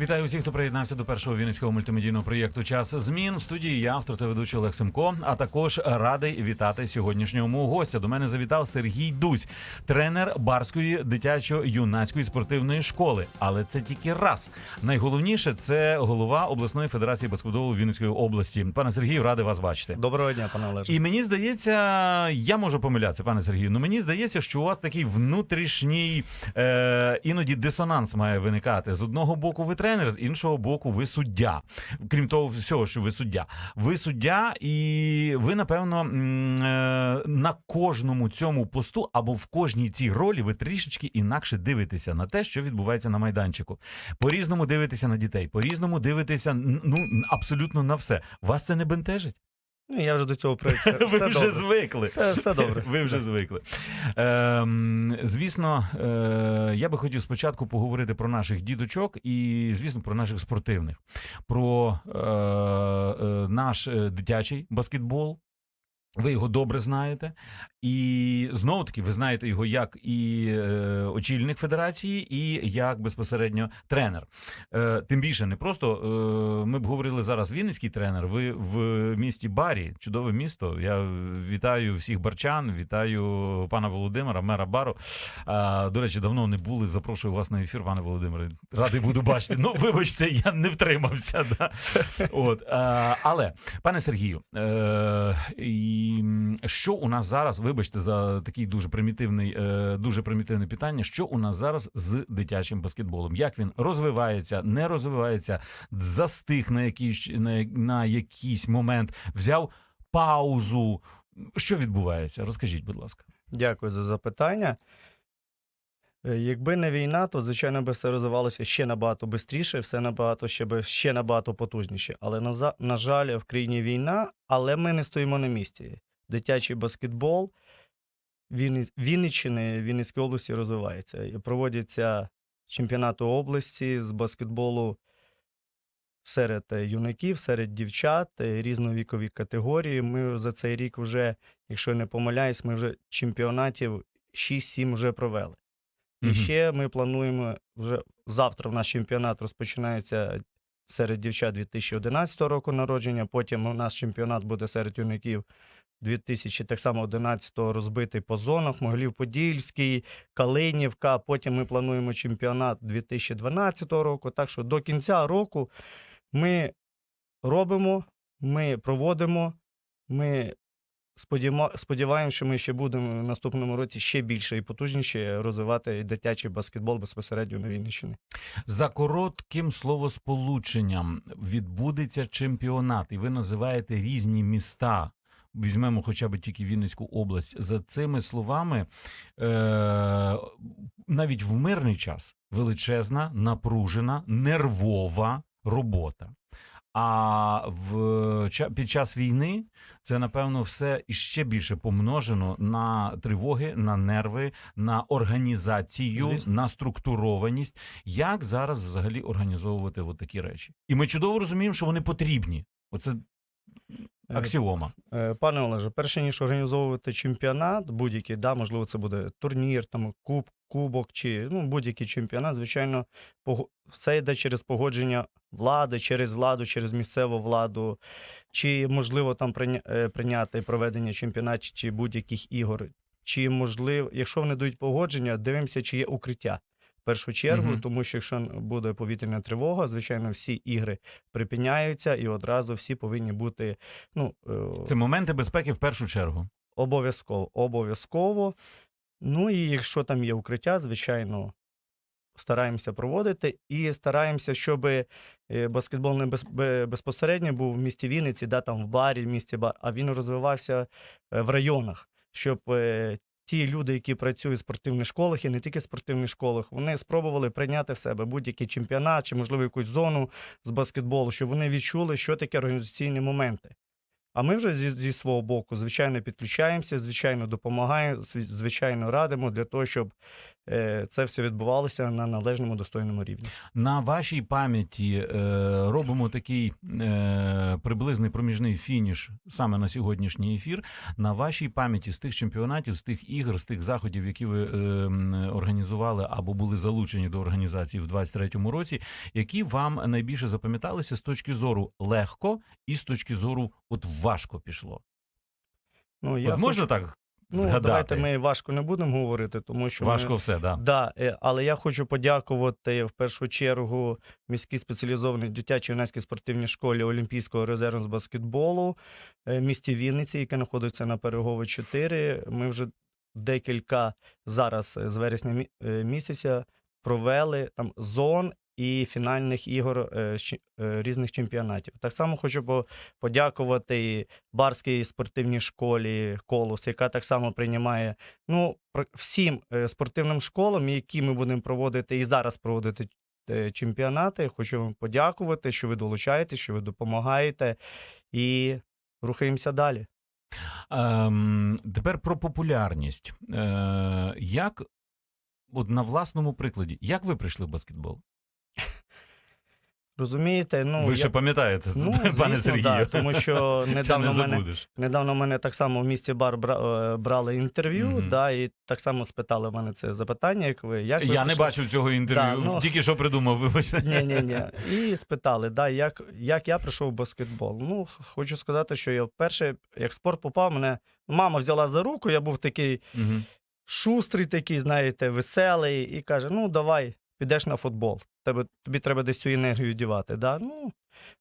Вітаю усіх, хто приєднався до першого вінницького мультимедійного проєкту Час змін. В студії я, автор та ведучий Олег Семко. А також радий вітати сьогоднішнього мого гостя. До мене завітав Сергій Дусь, тренер барської дитячо-юнацької спортивної школи. Але це тільки раз. Найголовніше це голова обласної федерації баскетболу Вінницької області. Пане Сергію, радий вас бачити. Доброго дня, пане Олеже. І мені здається, я можу помилятися, пане Сергію. Ну мені здається, що у вас такий внутрішній е, іноді дисонанс має виникати. З одного боку, ви тренер, з іншого боку, ви суддя. Крім того, всього, що ви суддя. Ви суддя, і ви, напевно, е, на кожному цьому посту або в кожній цій ролі ви трішечки інакше дивитеся на те, що відбувається на майданчику. По різному дивитеся на дітей, по різному дивитеся ну абсолютно на все. Вас це не бентежить? Ну, я вже до цього привик. Все, Ви все вже добре. звикли. Все, все добре. Ви вже звикли. Ем, звісно, е, я би хотів спочатку поговорити про наших діточок і, звісно, про наших спортивних, про е, е, наш е, дитячий баскетбол. Ви його добре знаєте, і знову таки ви знаєте його як і е, очільник федерації, і як безпосередньо тренер. Е, тим більше не просто е, ми б говорили зараз Вінницький тренер. Ви в місті Барі, чудове місто. Я вітаю всіх барчан, вітаю пана Володимира, мера бару. Е, до речі, давно не були. Запрошую вас на ефір, пане Володимире. Радий буду бачити. Ну, вибачте, я не втримався. Да? От, е, але, пане Сергію, е, м, що у нас зараз, вибачте, за такий дуже примітивний, е, дуже примітивне питання. Що у нас зараз з дитячим баскетболом? Як він розвивається, не розвивається, застиг на якийсь на, на якийсь момент, взяв паузу. Що відбувається? Розкажіть, будь ласка. Дякую за запитання. Е, Якби не війна, то звичайно би все розвивалося ще набагато швидше, все набагато ще би ще набагато потужніше. Але на, на жаль, в країні війна, але ми не стоїмо на місці. Дитячий баскетбол Вінни- Вінниччини, Вінницької області розвивається. І проводяться чемпіонати області з баскетболу серед е, юнаків, серед дівчат, е, різновікові категорії. Ми за цей рік вже, якщо не помиляюсь, ми вже чемпіонатів 6-7 вже провели. І ще ми плануємо вже завтра. В нас чемпіонат розпочинається серед дівчат 2011 року народження. Потім у нас чемпіонат буде серед юнаків 2000, так само 11 розбитий по зонах, Могилів-Подільський, Калинівка. Потім ми плануємо чемпіонат 2012 року. Так що до кінця року ми робимо, ми проводимо, ми сподіваємося, що ми ще будемо в наступному році ще більше і потужніше розвивати дитячий баскетбол безпосередньо на Вінниччині. За коротким словосполученням відбудеться чемпіонат, і ви називаєте різні міста. Візьмемо хоча б тільки Вінницьку область. За цими словами, е- навіть в мирний час величезна, напружена, нервова робота. А в під час війни це напевно все іще більше помножено на тривоги, на нерви, на організацію, Звісно. на структурованість. Як зараз взагалі організовувати от такі речі? І ми чудово розуміємо, що вони потрібні. Оце аксіома. Е, Пане Олеже, перше ніж організовувати чемпіонат, будь-який, да, можливо, це буде турнір, там куб, кубок чи ну, будь-який чемпіонат, звичайно, все йде через погодження влади, через владу, через місцеву владу, чи можливо там е, прийняти проведення чемпіонатів чи будь-яких ігор. Чи можливо, якщо вони дають погодження, дивимося, чи є укриття. В першу чергу, Мгм. тому що якщо буде повітряна тривога, звичайно, всі ігри припиняються і одразу всі повинні бути ну, е, Це моменти безпеки в першу чергу. Обов'язково, обов'язково. Ну і якщо там є укриття, звичайно, стараємося проводити і стараємося, щоб баскетбол не без, безпосередньо був в місті Вінниці, да, там в барі, в місті бар, а він розвивався е, в районах, щоб е, ті люди, які працюють в спортивних школах і не тільки в спортивних школах, вони спробували прийняти в себе будь-який чемпіонат чи, можливо, якусь зону з баскетболу, щоб вони відчули, що таке організаційні моменти. А ми вже зі, зі свого боку, звичайно, підключаємося, звичайно, допомагаємо, звичайно, радимо для того, щоб е, це все відбувалося на належному достойному рівні. На вашій пам'яті е, робимо такий е, приблизний проміжний фініш саме на сьогоднішній ефір. На вашій пам'яті з тих чемпіонатів, з тих ігр, з тих заходів, які ви е, організували або були залучені до організації в 23-му році, які вам найбільше запам'яталися з точки зору легко і з точки зору от важко пішло. Ну, я от можна хочу- так ну, згадати? давайте ми важко не будемо говорити, тому що Важко ми... все, да. Да, е, але я хочу подякувати в першу чергу міській спеціалізованій дитячій юнацькій спортивній школі Олімпійського резерву з баскетболу е, місті Вінниці, яке знаходиться на Перегово 4. Ми вже декілька зараз е, з вересня місяця провели там зон і фінальних ігор е, е, різних чемпіонатів. Так само хочу подякувати Барській спортивній школі Колос, яка так само приймає ну, всім е, спортивним школам, які ми будемо проводити і зараз проводити чемпіонати. Хочу вам подякувати, що ви долучаєтесь, що ви допомагаєте, і рухаємося далі. Ем, тепер про популярність. Е, як от на власному прикладі, як ви прийшли в баскетбол? Розумієте? Ну, ви я- ще пам'ятаєте, ну, пане Сергію. да, тому що недавно не мене. Недавно мене так само в місті бар е, брали інтерв'ю, Мгм. да, і так само спитали мене це запитання, як ви. Як ви Я не бачив цього інтерв'ю, Да, ну- тільки що придумав, вибачте. Ні, ні, ні. І спитали, да, як, як я прийшов в баскетбол. Ну, хочу сказати, що я вперше, як спорт попав, мене мама взяла за руку, я був такий Мгм. шустрий, такий, знаєте, веселий, і каже: ну, давай, підеш на футбол. Тебе, тобі треба десь цю енергію дівати. Да? Ну,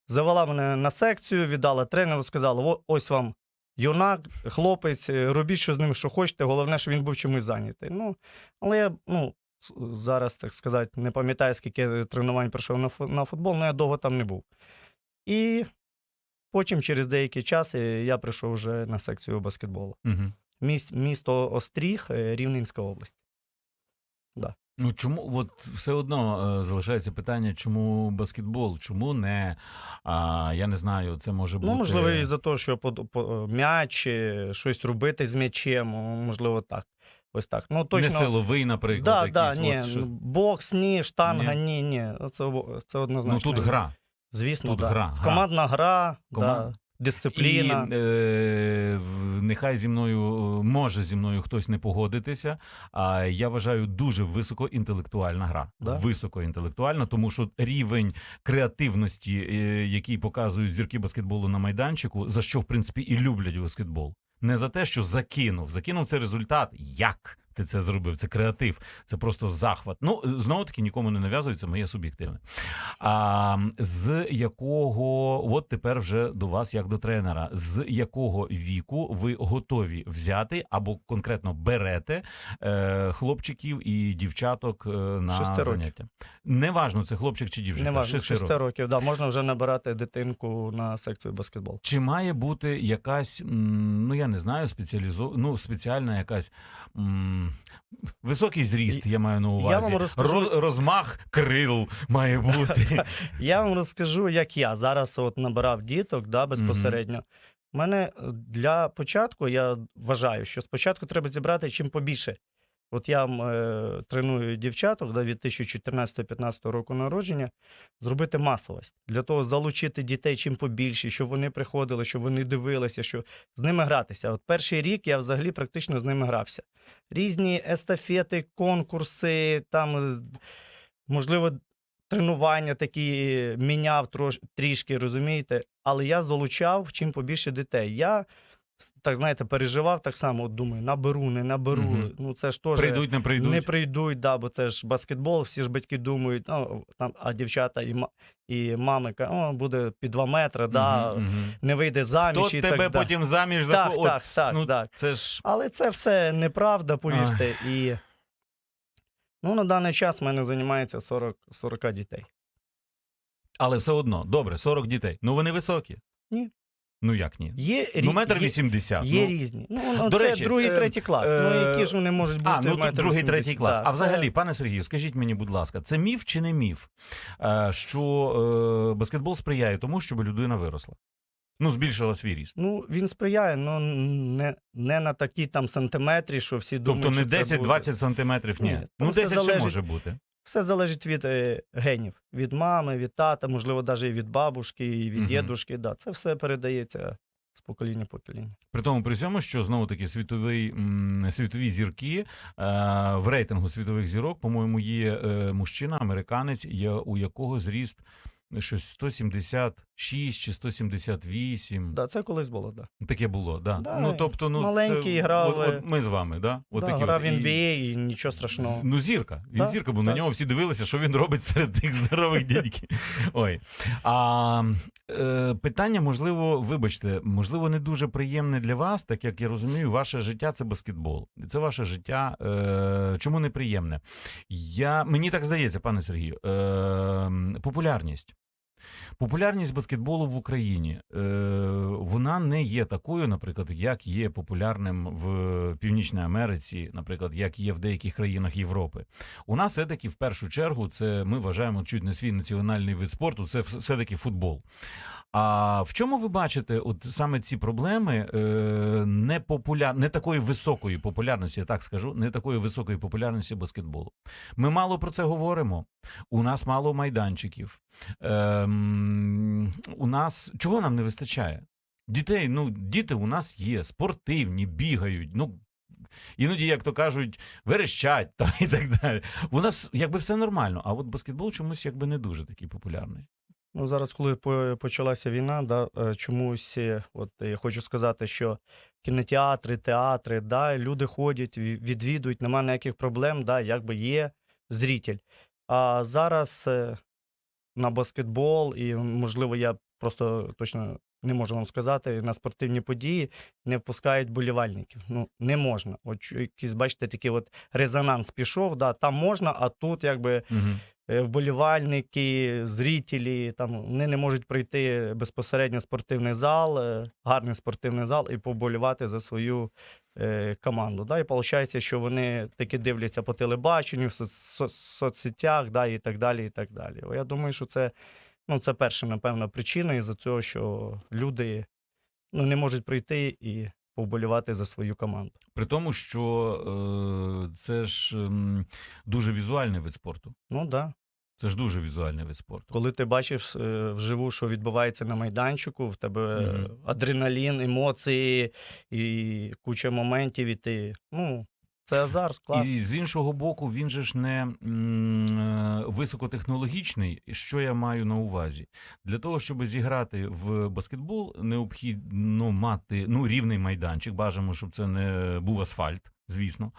завела мене на секцію, віддала тренеру, сказала: ось вам юнак, хлопець, е, робіть що з ним, що хочете. Головне, щоб він був чимось зайнятий. Ну, але я ну, зараз, так сказати, не пам'ятаю, скільки тренувань пройшов на, фу- на футбол, але я довго там не був. І потім, через деякий час, е, я прийшов вже на секцію баскетболу. Міс- місто Остріг, е, Рівненська область. Ну чому от все одно е, залишається питання, чому баскетбол? Чому не а, я не знаю, це може бути Ну, можливо, і за те, що по, по, м'яч, е, щось робити з м'ячем, можливо, так. Ось так. Ну, точно. не силовий, наприклад, да, якийсь. да, от ні, що- ну, бокс, ні, штанга, ні, ні. Це, це Ну тут гра. Звісно, тут да. гра. Командна гра, Команд- Да, дисципліна. І е, нехай зі мною е, може зі мною хтось не погодитися. А я вважаю дуже високоінтелектуальна гра. Да? Високоінтелектуальна, тому що рівень креативності, е, який показують зірки баскетболу на майданчику, за що в принципі і люблять баскетбол. Не за те, що закинув. Закинув це результат. Як ти це зробив? Це креатив, це просто захват. Ну знову таки нікому не нав'язується, моє суб'єктивне. А з якого, от тепер вже до вас, як до тренера, з якого віку ви готові взяти або конкретно берете е, хлопчиків і дівчаток е, на Шести років. заняття? Неважно, це хлопчик чи дівчинка. Не важно, шести 6 років. років. Да, можна вже набирати дитинку на секцію баскетбол. Чи має бути якась, ну я не знаю, спеціалізо... ну, спеціальна якась м, високий зріст, я маю на увазі. вам розкажу- Ро- розмах крил має бути. Я вам розкажу, як я зараз от набирав діток да, безпосередньо. У мене е, для початку я вважаю, що спочатку треба зібрати чим побільше. От я е, треную дівчаток да, від 2014-2015 року народження, зробити масовість. Для того залучити дітей чим побільше, щоб вони приходили, щоб вони дивилися, що з ними гратися. От перший рік я взагалі практично з ними грався. Різні естафети, конкурси, там, е, можливо, тренування такі міняв трош, трішки, розумієте? Але я залучав чим побільше дітей. Я, так знаєте, переживав так само, от думаю, наберу, не наберу. Мгм. Ну це ж теж Прийдуть, не прийдуть. не прийдуть, да, бо це ж баскетбол, всі ж батьки думають, ну, там, а дівчата і, і мами кажуть, о, буде під 2 метри, да, мгм. не вийде заміж. Хто і тебе так, да. потім заміж за Так, так, так, ну, так. Це ж Але це все неправда, повірте. І ну, на даний час в мене займається 40, 40 дітей. але все одно, добре, 40 дітей. Ну вони високі. Ні. Ну як ні? Є, Ну, метр є, вісімдесят. є ну. різні. Ну, ну, До це речі, другий, третій клас. е, ну, які ж вони можуть бути? А, ну метр другий, 80? третій клас. Да, а це- взагалі, пане Сергію, скажіть мені, будь ласка, це міф чи не міф, е, що е, баскетбол сприяє тому, щоб людина виросла? Ну, збільшила свій ріст. Ну, він сприяє, але не, не на такій там сантиметрі, що всі думають, Тобто не що це буде. 10-20 сантиметрів, ні. Ні, ну, все 10 ще може бути. Все залежить від е, генів, від мами, від тата, можливо, навіть і від бабушки, і від Мгм. дідушки. Да, це все передається з покоління в покоління. При тому при цьому, що знову таки світовий, м, світові зірки е, в рейтингу світових зірок, по-моєму, є е, мужчина, американець, є, у якого зріст щось 176 чи 178. Да, це колись було. Да. Таке було, да. Да, ну тобто, ну маленький це, грав, От, от ми з вами, да? От да, такі грав от. в І- NBA і нічого страшного. Ну, зірка. Він Так, зірка, бо на нього всі дивилися, що він робить серед тих здорових дідьків. Ой. А е, питання, можливо, вибачте, можливо, не дуже приємне для вас, так як я розумію, ваше життя це баскетбол. Це ваше життя. Е, чому неприємне? Я, мені так здається, пане Сергію, е, популярність. Популярність баскетболу в Україні е, вона не є такою, наприклад, як є популярним в Північній Америці, наприклад, як є в деяких країнах Європи. У нас все-таки в першу чергу це ми вважаємо чуть не свій національний вид спорту, це все-таки футбол. А в чому ви бачите от саме ці проблеми е, не, популяр... не такої високої популярності, я так скажу, не такої високої популярності баскетболу? Ми мало про це говоримо. У нас мало майданчиків. Ем, у нас чого нам не вистачає? Дітей, ну діти у нас є, спортивні, бігають. Ну іноді, як то кажуть, верещать та і так далі. У нас якби все нормально. А от баскетбол чомусь якби не дуже такий популярний. Ну, зараз, коли почалася війна, да, е, чомусь, е, от я хочу сказати, що кінотеатри, театри, да, люди ходять, відвідують, немає ніяких проблем, да, якби є зритель. А зараз е, на баскетбол, і, можливо, я просто точно не можу вам сказати, на спортивні події не впускають болівальників. Ну, не можна. От якийсь, бачите, такий от резонанс пішов, да, там можна, а тут якби Угу. вболівальники, зрителі, там вони не можуть прийти безпосередньо в спортивний зал, е, гарний спортивний зал, і поболівати за свою е, команду. Да? І виходить, що вони таки дивляться по телебаченню, в соц- со- соцсетях, да, і так далі. і так далі. Я думаю, що це, ну, це перша, напевно, причина із-за цього, що люди ну, не можуть прийти і поболівати за свою команду. При тому, що е, це ж ем, дуже візуальний вид спорту. Ну так. Да. Це ж дуже візуальний вид спорту. Коли ти бачиш е, вживу, що відбувається на майданчику, в тебе е, Мгм. адреналін, емоції і куча моментів, і ти. Ну, це азарт, клас. І з іншого боку, він же ж не м, е, високотехнологічний. Що я маю на увазі? Для того, щоб зіграти в баскетбол, необхідно мати ну, рівний майданчик. Бажаємо, щоб це не був асфальт, звісно.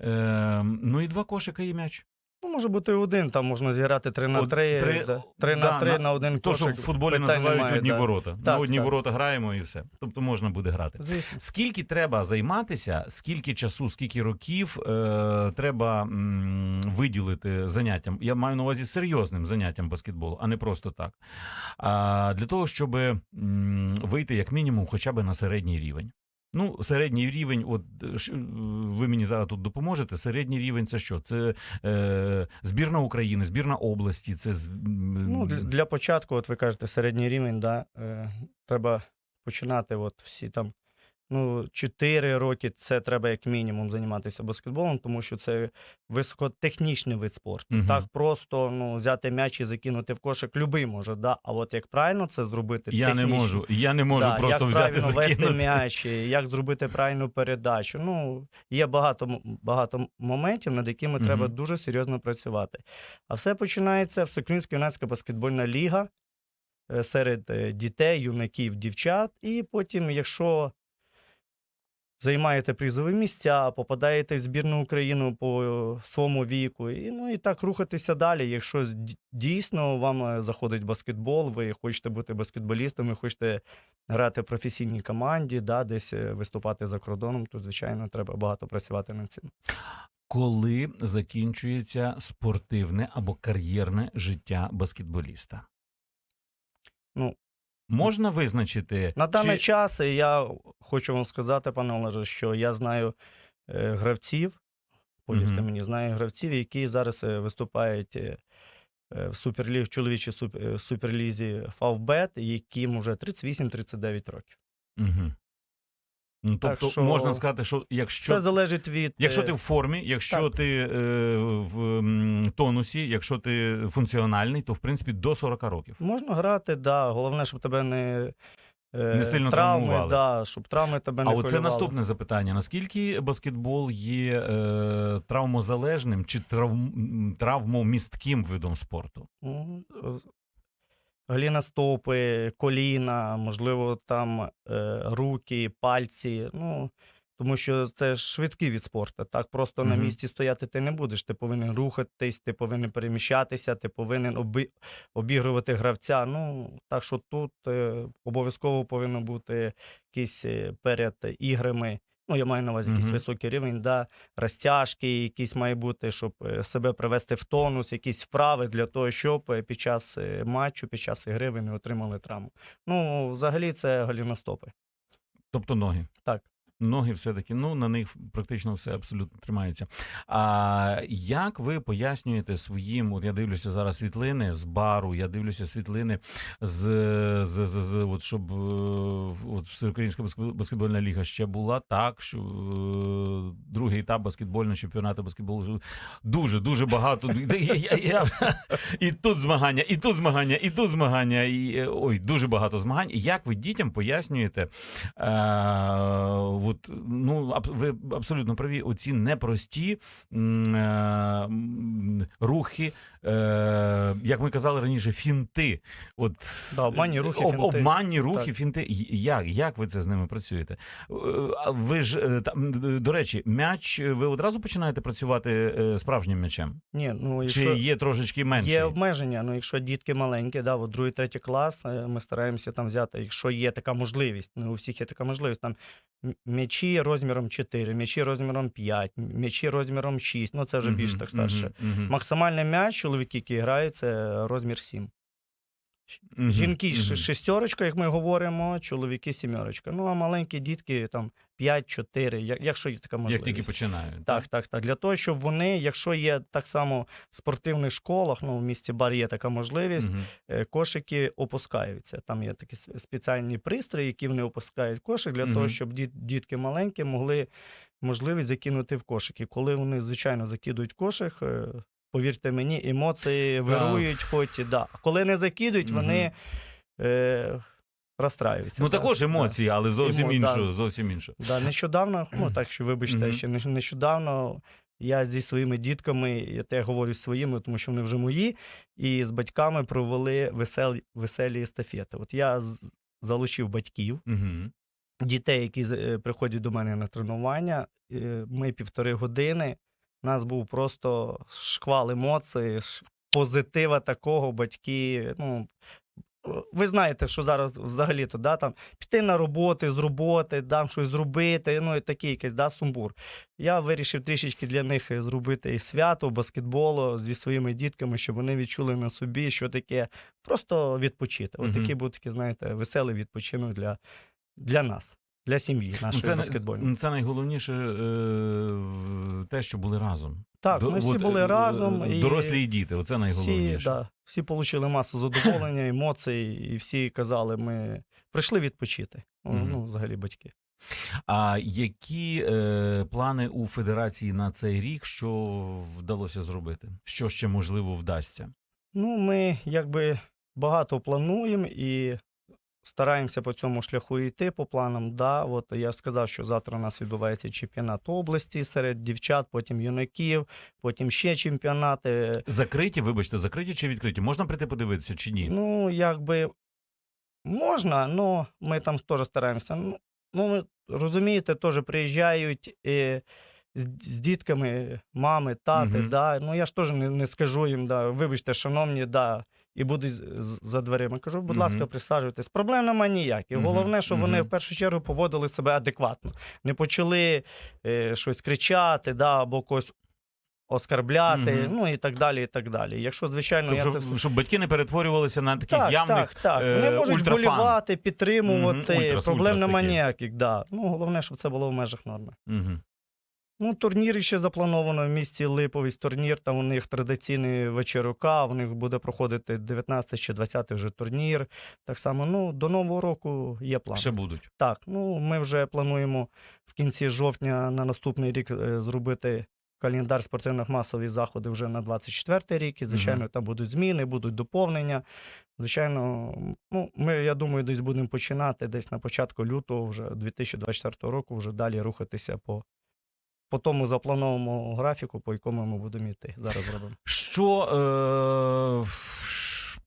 Е, ну і два кошика і м'яч. Ну, може бути один, там можна зіграти 3 на От 3, три- 3, 3 да, на 3 на- на один То, що в футболі питань називають немає, одні да. ворота. Так, одні так. ворота граємо і все. Тобто можна буде грати. Звісно. Скільки треба займатися, скільки часу, скільки років е, треба м, виділити заняттям? Я маю на увазі серйозним заняттям баскетболу, а не просто так. А, для того, щоб м, вийти як мінімум хоча б на середній рівень. Ну, середній рівень, от е, ви мені зараз тут допоможете. Середній рівень це що? Це е, збірна України, збірна області, це з- Ну, для, для початку, от ви кажете, середній рівень, да, е, треба починати от всі там. Ну, 4 роки це треба як мінімум займатися баскетболом, тому що це високотехнічний вид спорту. Мгм. Так просто ну, взяти м'яч і закинути в кошик любий може. Да? А от як правильно це зробити, я не можу. Я не можу да, просто як взяти правильно вести закинути. м'яч, як зробити правильну передачу. Ну, є багато, багато моментів, над якими Мгм. треба дуже серйозно працювати. А все починається Всеукраїнська юнацька баскетбольна ліга е, серед е, дітей, юнаків, дівчат. І потім, якщо займаєте призові місця, попадаєте в збірну Україну по е, своєму віку, і, ну, і так рухатися далі. Якщо дійсно вам е, заходить баскетбол, ви хочете бути баскетболістом, ви хочете грати в професійній команді, да, десь е, виступати за кордоном, то, звичайно, треба багато працювати над цим. Коли закінчується спортивне або кар'єрне життя баскетболіста? Ну, Можна визначити На даний чи... час я хочу вам сказати, пане Олеже, що я знаю е, гравців, повірте Мгм. мені, знаю гравців, які зараз е, виступають е, е, в суперліг, чоловічій суп- суперлізі Фавбет, яким вже 38-39 років. Угу. Ну, Так тобто що- можна сказати, що якщо Це залежить від Якщо е, ти в формі, якщо так. ти е, в тонусі, якщо ти функціональний, то в принципі до 40 років. можна грати, да. Головне, щоб тебе не, е, Не сильно травми, травмували. да, щоб травми тебе А не оце наступне запитання: наскільки баскетбол є е, травмозалежним чи травм, травмомістким видом спорту? Ну, е, Гліна стопи, коліна, можливо, там е, руки, пальці. Ну, тому що це швидкий від спорту. Так просто на місці стояти ти не будеш. Ти повинен рухатись, ти повинен переміщатися, ти повинен оби, обігрувати гравця. Ну, так що тут е, обов'язково повинно бути якісь е, перед іграми. Ну, я маю на увазі якийсь Мгм. високий рівень, да, розтяжки, якісь має бути, щоб е, себе привести в тонус, якісь вправи для того, щоб е, під час е, матчу, під час ігри ви не отримали травму. Ну, взагалі, це голіностопи. Тобто ноги. Так. Ноги все-таки, ну на них практично все абсолютно тримається. А як ви пояснюєте своїм? От я дивлюся зараз світлини з бару, я дивлюся світлини з, з, з, з от щоб е, от Всеукраїнська баскетбольна ліга ще була, так що е, другий етап баскетбольного чемпіонату баскетболу дуже дуже багато. І тут змагання, і тут змагання, і тут змагання, і е, ой, дуже багато змагань. Як ви дітям пояснюєте? От, ну, ви абсолютно праві, оці непрості м, е, м, рухи, е, як ми казали раніше, фінти. От, Да, обманні рухи, об- фінти. Обманні рухи, Так. фінти. Як, як ви це з ними працюєте? Е, Ви ж е, там, до речі, м'яч ви одразу починаєте працювати е, справжнім м'ячем? Ні, ну, Чи є трошечки менший? є обмеження, ну якщо дітки маленькі, да, от другий, третій клас, ми стараємося там взяти, якщо є така можливість, не у всіх є така можливість, там м'ячі розміром 4, м'ячі розміром 5, м'ячі розміром 6, ну це вже більш так старше. Максимальний м'яч, чоловіки, які грають, це розмір 7. Мгм, Жінки мгм. ш- шестерочка, як ми говоримо, чоловіки сімерочка. Ну а маленькі дітки там 5-4, якщо є така можливість. Як тільки починають. Так, так, так. Для того, щоб вони, якщо є так само в спортивних школах, ну в місті бар є така можливість, е, кошики опускаються. Там є такі спеціальні пристрої, які вони опускають кошик для того, щоб діт- дітки маленькі могли можливість закинути в кошик. І коли вони, звичайно, закидують кошик, е, повірте мені, емоції вирують, хоч і да. Коли не закидують, вони е, розстраюються. Ну да, також да. емоції, але зовсім Емо- іншу, да. зовсім іншу. Да, нещодавно, ну так що вибачте, ще нещодавно я зі своїми дітками, я те говорю своїми, тому що вони вже мої, і з батьками провели веселі, веселі естафети. От я залучив батьків, Угу. дітей, які е, приходять до мене на тренування. е, Ми півтори години. У нас був просто шквал емоцій, позитива такого, батьки. Ну, ви знаєте, що зараз взагалі-то да, там, піти на роботи, з роботи, там щось зробити, ну і такий якийсь да, сумбур. Я вирішив трішечки для них е, зробити і свято баскетболу зі своїми дітками, щоб вони відчули на собі, що таке просто відпочити. От такий був такий, знаєте, веселий відпочинок для, для нас, для сім'ї нашої це, баскетбольної. це найголовніше е, те, що були разом. Так, До- ми всі от, були е, разом. і Дорослі і діти, оце всі, найголовніше. да, всі отримали масу задоволення, емоцій, і всі казали, ми прийшли відпочити. Ну, Ну, взагалі, батьки. А які е, плани у федерації на цей рік, що вдалося зробити? Що ще можливо вдасться? Ну, ми якби багато плануємо і стараємося по цьому шляху йти по планам. Да, от я сказав, що завтра у нас відбувається чемпіонат області серед дівчат, потім юнаків, потім ще чемпіонати. Закриті, вибачте, закриті чи відкриті? Можна прийти подивитися чи ні? Ну, якби можна, але ми там теж стараємося. Ну, Ну, ви розумієте, теж приїжджають е, з, дітками, мами, тати. Мгм. Да. Ну я ж теж не, не скажу їм, да, вибачте, шановні, да, і будуть за дверима. Кажу, будь ласка, присаджуйтесь. Проблем немає ніяких. Головне, щоб вони в першу чергу поводили себе адекватно. Не почали е, щось кричати, да, або когось оскарбляти, Мгм. ну і так далі. і так далі. Якщо, звичайно, Тобто, я це щоб, все щоб батьки не перетворювалися на таких так, явних. так, так. е, Вони можуть ультрафан. болівати, підтримувати. Мгм, ультрас, Проблем ультрас немає ніяких. Да. Ну, головне, щоб це було в межах норми. Мгм. Ну, турнір ще заплановано в місті Липовість. Турнір там у них традиційний вечірка. У них буде проходити 19 чи 20 вже турнір. Так само, ну, до Нового року є план. Ще будуть. Так, ну ми вже плануємо в кінці жовтня на наступний рік е, зробити календар спортивних масових заходів вже на 24 рік. І, звичайно, там будуть зміни, будуть доповнення. Звичайно, ну, ми, я думаю, десь будемо починати десь на початку лютого, вже 2024 року, вже далі рухатися по, по тому запланованому графіку, по якому ми будемо йти. Зараз робимо. Що е,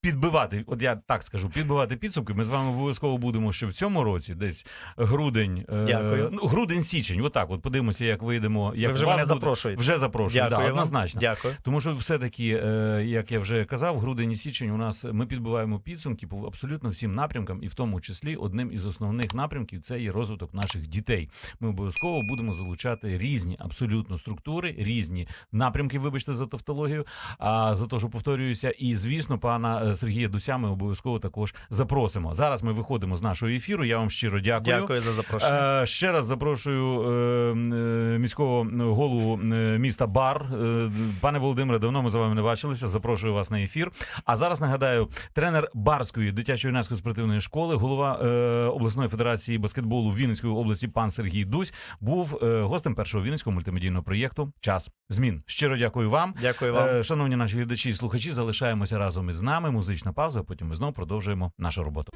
підбивати, от я так скажу, підбивати підсумки. Ми з вами обов'язково будемо ще в цьому році, десь грудень, е, Дякую. ну, грудень-січень. Отак, от подивимося, як вийдемо. Як Ви вже вас мене буде. запрошуєте. Вже запрошую, Дякую да, вам. однозначно. Дякую. Тому що все-таки, е, як я вже казав, грудень і січень у нас ми підбиваємо підсумки по абсолютно всім напрямкам, і в тому числі одним із основних напрямків це є розвиток наших дітей. Ми обов'язково будемо залучати різні абсолютно структури, різні напрямки. Вибачте за тавтологію. А за те, що повторююся, і звісно, пана е, Сергія Дуся ми обов'язково також запросимо. Зараз ми виходимо з нашого ефіру. Я вам щиро дякую. Дякую за запрошення. Е, ще раз запрошую е, е, міського голову міста Бар. Пане Володимире, давно ми з вами не бачилися. Запрошую вас на ефір. А зараз нагадаю, тренер Барської дитячо-юнацької спортивної школи, голова обласної федерації баскетболу Вінницької області, пан Сергій Дусь, був гостем першого вінницького мультимедійного проєкту Час змін. Щиро дякую вам. Дякую вам. Шановні наші глядачі і слухачі, залишаємося разом із нами. Музична пауза. а Потім ми знову продовжуємо нашу роботу.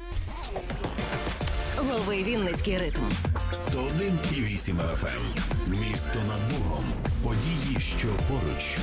Лови Вінницький ритм. 101,8 FM. Місто над Богом. Події, що поруч.